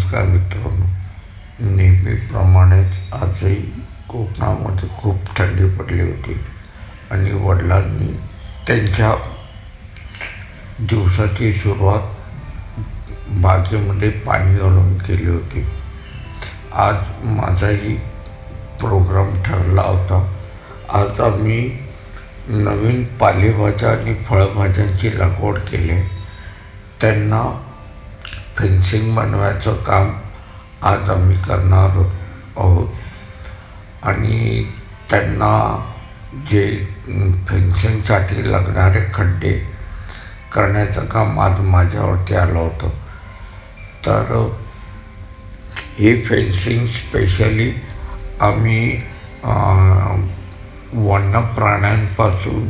नमस्कार मित्रांनो. नेहमीप्रमाणेच आजही कोकणामध्ये खूप थंडी पडली होती. आणि वडिलांनी त्यांच्या दिवसाची सुरुवात बागेमध्ये पाणी घालून केली होती. आज माझाही प्रोग्राम ठरला होता. आज आम्ही नवीन पालेभाज्या आणि फळभाज्यांची लागवड केली. त्यांना फेन्सिंग बनवायचं काम आज आम्ही करणार आहोत. आणि त्यांना जे फेन्सिंगसाठी लागणारे खड्डे करण्याचं काम आज माझ्यावरती आलं होतं. तर हे फेन्सिंग स्पेशली आम्ही वन्य प्राण्यांपासून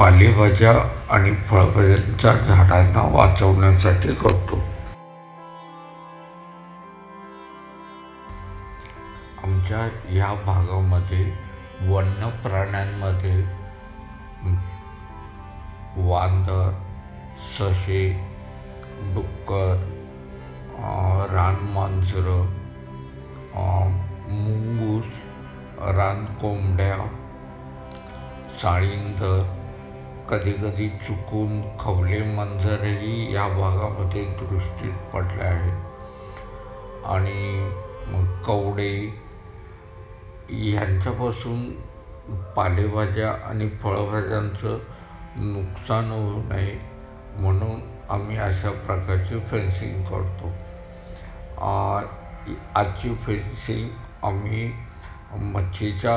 पालेभाज्या आणि फळभाज्यांच्या झाडांना वाचवण्यासाठी करतो. आमच्या या भागामध्ये वन्य प्राण्यांमध्ये वांदर ससे डुक्कर अं, रानमांजरं मुंगूस रानकोंबड्या साळींदर कधीकधी चुकून खवले मांजरही या भागामध्ये दृष्टीत पडले आहेत. आणि कवडे ह्यांच्यापासून पालेभाज्या आणि फळभाज्यांचं नुकसान होऊ नये म्हणून आम्ही अशा प्रकारची फेन्सिंग करतो. आजची फेन्सिंग आम्ही मच्छीच्या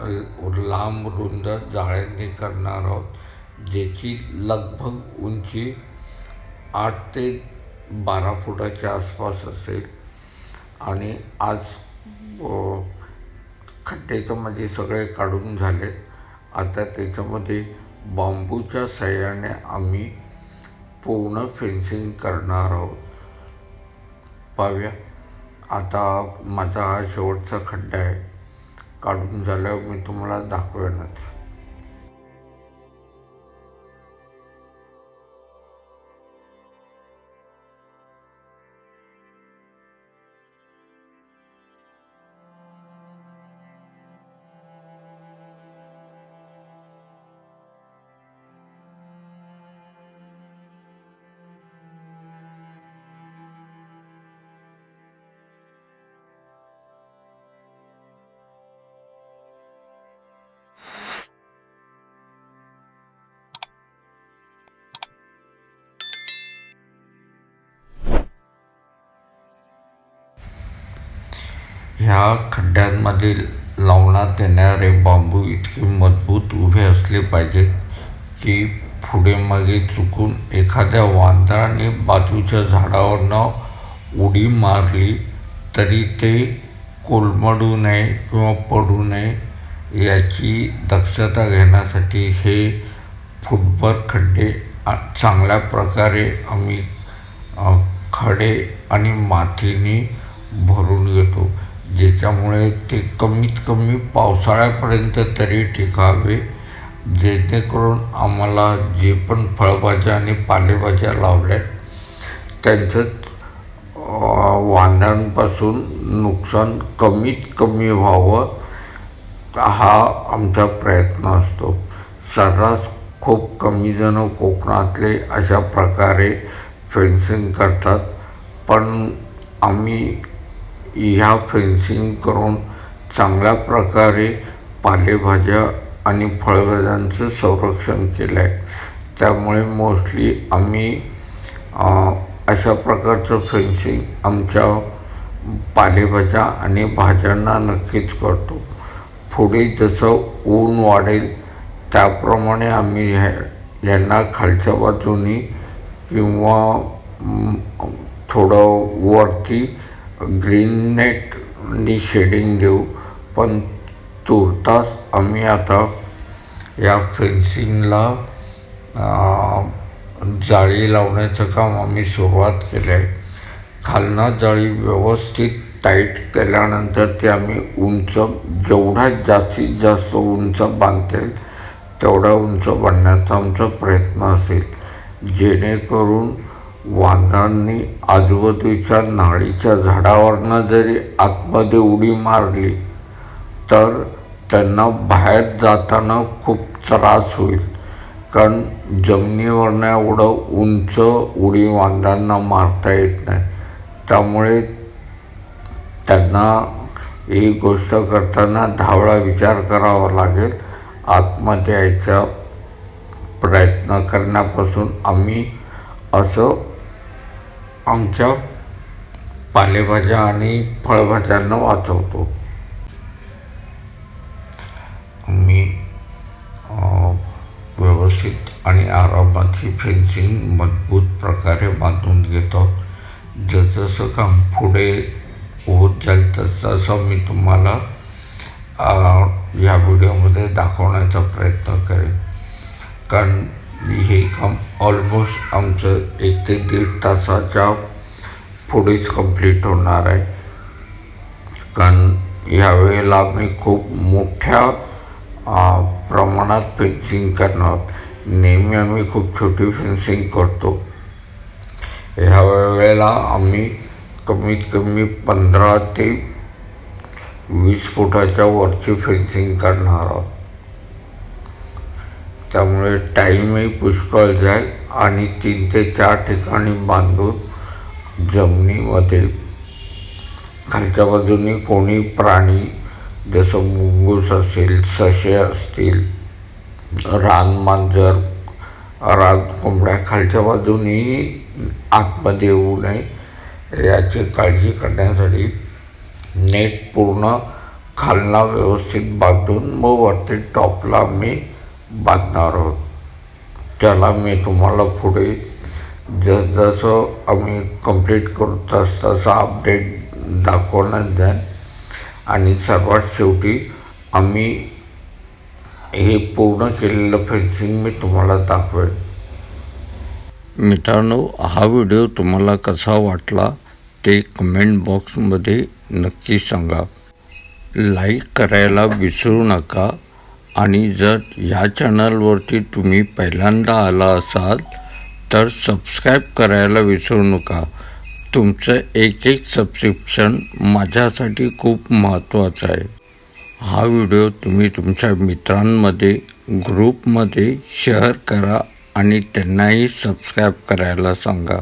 लांब रुंद जाळ्यांनी करणार आहोत ज्याची लगभग उंची आठ ते बारा फुटाच्या आसपास असेल. आणि आज खड्डे तर माझे सगळे काढून झालेत. आता त्याच्यामध्ये बांबूच्या सहाय्याने आम्ही पूर्ण फेन्सिंग करणार आहोत. पाहूया. आता माझा हा शेवटचा खड्डा आहे. काढून झाल्यावर मी तुम्हाला दाखवेनच. ह्या खड्ड्यांमध्ये लावण्यात येणारे बांबू इतके मजबूत उभे असले पाहिजेत की पुढे मागे चुकून एखाद्या वांदराने बाजूच्या झाडावरनं उडी मारली तरी ते कोलमडू नये किंवा पडू नये याची दक्षता घेण्यासाठी हे फुटभर खड्डे चांगल्या प्रकारे आम्ही खडे आणि मातीने भरून घेतो त्याच्यामुळे ते कमीत कमी पावसाळ्यापर्यंत तरी टिकावे जेणेकरून आम्हाला जे पण फळभाज्या आणि पालेभाज्या लावल्या त्यांचं वांद्यांपासून नुकसान कमीत कमी व्हावं हा आमचा प्रयत्न असतो. सर्रास खूप कमी जण कोकणातले अशा प्रकारे फेन्सिंग करतात पण आम्ही ह्या फेन्सिंग करून चांगल्या प्रकारे पालेभाज्या आणि फळभाज्यांचं संरक्षण केलं आहे त्यामुळे मोस्टली आम्ही अशा प्रकारचं फेन्सिंग आमच्या पालेभाज्या आणि भाज्यांना नक्कीच करतो. पुढे जसं ऊन वाढेल त्याप्रमाणे आम्ही ह्या यांना खालच्या बाजूनी किंवा थोडं वरती ग्रीन नेटनी शेडिंग देऊ पण तुर्तास आम्ही आता या फेन्सिंगला जाळी लावण्याचं काम आम्ही सुरुवात केलं आहे खालना जाळी व्यवस्थित टाईट केल्यानंतर ते आम्ही उंच जेवढा जास्तीत जास्त उंच बांधतील तेवढा उंच बांधण्याचा आमचा प्रयत्न असेल. जेणेकरून वांदरांनी आजूबाजूच्या नाळीच्या झाडावरनं जरी आतमध्ये उडी मारली तर त्यांना बाहेर जाताना खूप त्रास होईल. कारण जमिनीवरनं एवढं उंच उडी वांदांना मारता येत नाही. त्यामुळे त्यांना ही गोष्ट करताना दहा विचार करावा लागेल. आतमध्ये यायचा प्रयत्न करण्यापासून आम्ही असं आमच्या पालेभाज्या आणि फळभाज्यांना वाचवतो. आम्ही व्यवस्थित आणि आरामात ही फेन्सिंग मजबूत प्रकारे बांधून घेतो जसजसं काम पुढे होत जाईल तसं मी तुम्हाला या व्हिडिओमध्ये दाखवण्याचा प्रयत्न करेन. कारण हे काम ऑलमोस्ट आमचं एक ते दीड तासाच्या पुढेच कंप्लीट होणार आहे. कारण ह्यावेळेला आम्ही खूप मोठ्या प्रमाणात फेन्सिंग करणार आहोत. नेहमी आम्ही खूप छोटी फेन्सिंग करतो. ह्या वेळेला आम्ही कमीत कमी पंधरा ते वीस फुटाच्या वरची फेन्सिंग करणार आहोत. त्यामुळे टाईमही पुष्कळ जाईल आणि तीन ते चार ठिकाणी बांधून जमिनीमध्ये खालच्या बाजूने कोणी प्राणी जसं मुंगूस असेल ससे असतील रानमांजर रान कोंबड्या खालच्या बाजूनही आतमध्ये येऊ नये याची काळजी करण्यासाठी नेट पूर्ण खालना व्यवस्थित बांधून मग वरती टॉपला आम्ही बांधणार आहोत. त्याला मी तुम्हाला पुढे जसजसं आम्ही कंप्लीट करू तस तसा अपडेट दाखवण्यात जाईल आणि सर्वात शेवटी आम्ही हे पूर्ण केलेलं फेन्सिंग मी तुम्हाला दाखवेन मित्रांनो हा व्हिडिओ तुम्हाला कसा वाटला ते कमेंट बॉक्समध्ये नक्की सांगा. लाईक करायला विसरू नका. आणि जर या चॅनलवरती तुम्ही पहिल्यांदा आला असाल तर सबस्क्राईब करायला विसरू नका. तुमचं एक एक सबस्क्रिप्शन माझ्यासाठी खूप महत्त्वाचं आहे. हा व्हिडिओ तुम्ही तुमच्या मित्रांमध्ये ग्रुपमध्ये शेअर करा आणि त्यांनाही सबस्क्राईब करायला सांगा.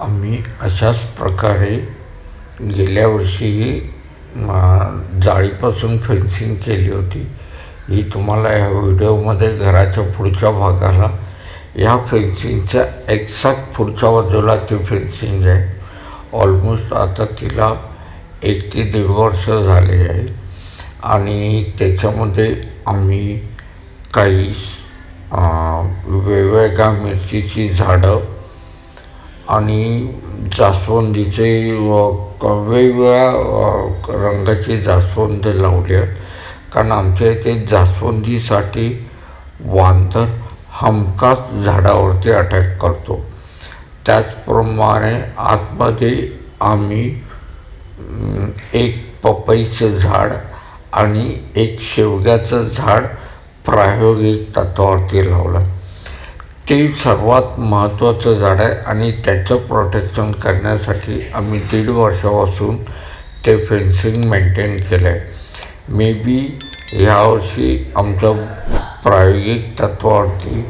आम्ही अशाच प्रकारे गेल्या वर्षीही जाळीपासून फेन्सिंग केली होती. ही तुम्हाला या व्हिडिओमध्ये घराच्या पुढच्या भागाला ह्या फेन्सिंगच्या एक्झॅक्ट पुढच्या बाजूला ती फेन्सिंग आहे. ऑलमोस्ट आता तिला एक ते दीड वर्ष झाले आहे. आणि त्याच्यामध्ये आम्ही काही वेगवेगळ्या मिरचीची झाडं आणि जास्वंदीचे वेगवेगळ्या रंगाची जास्वंदी लावली आहेत. कारण आमच्या इथे जास्वंदीसाठी वांदर हमखास झाडावरती अटॅक करतो. त्याचप्रमाणे आतमध्ये आम्ही एक पपईचं झाड आणि एक शेवग्याचं झाड प्रायोगिक तत्वावरती लावलं. ते सर्वात महत्त्वाचं झाड आहे आणि त्याचं प्रोटेक्शन करण्यासाठी आम्ही दीड वर्षापासून ते फेन्सिंग मेंटेन केलं आहे मे बी ह्यावर्षी आमचं प्रायोगिक तत्वावरती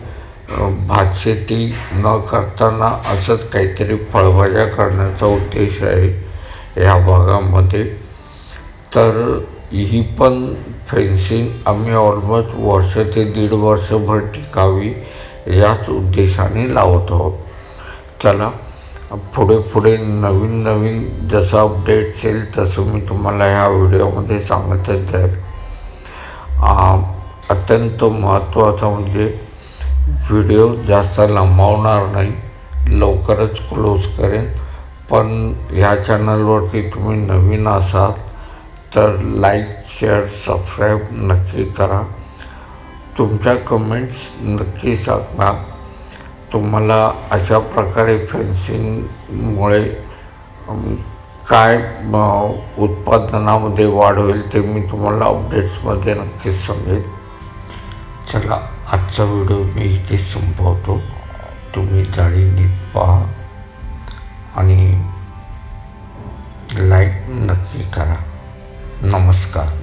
भातशेती न करताना असंच काहीतरी फळभाज्या करण्याचा उद्देश आहे ह्या भागामध्ये. तर ही पण फेन्सिंग आम्ही ऑलमोस्ट वर्ष ते दीड वर्षभर टिकावी. याच उद्देशाने लावत आहोत. चला पुढे पुढे नवीन नवीन जसं अपडेट्स येईल तसं मी तुम्हाला ह्या व्हिडिओमध्ये सांगतच जाईल. अत्यंत महत्त्वाचं म्हणजे व्हिडिओ जास्त लांबवणार नाही लवकरच क्लोज करेन. पण ह्या चॅनलवरती तुम्ही नवीन असाल तर लाईक शेअर सबस्क्राईब नक्की करा. तुमच्या कमेंट्स नक्की सांगा. तुम्हाला अशा प्रकारे फेन्सिंगमुळे काय उत्पादनामध्ये वाढ होईल ते मी तुम्हाला अपडेट्समध्ये नक्कीच सांगेन. चला आजचा व्हिडिओ मी इथे संपवतो. तुम्ही जाळी नीट पहा आणि लाईक नक्की करा. नमस्कार.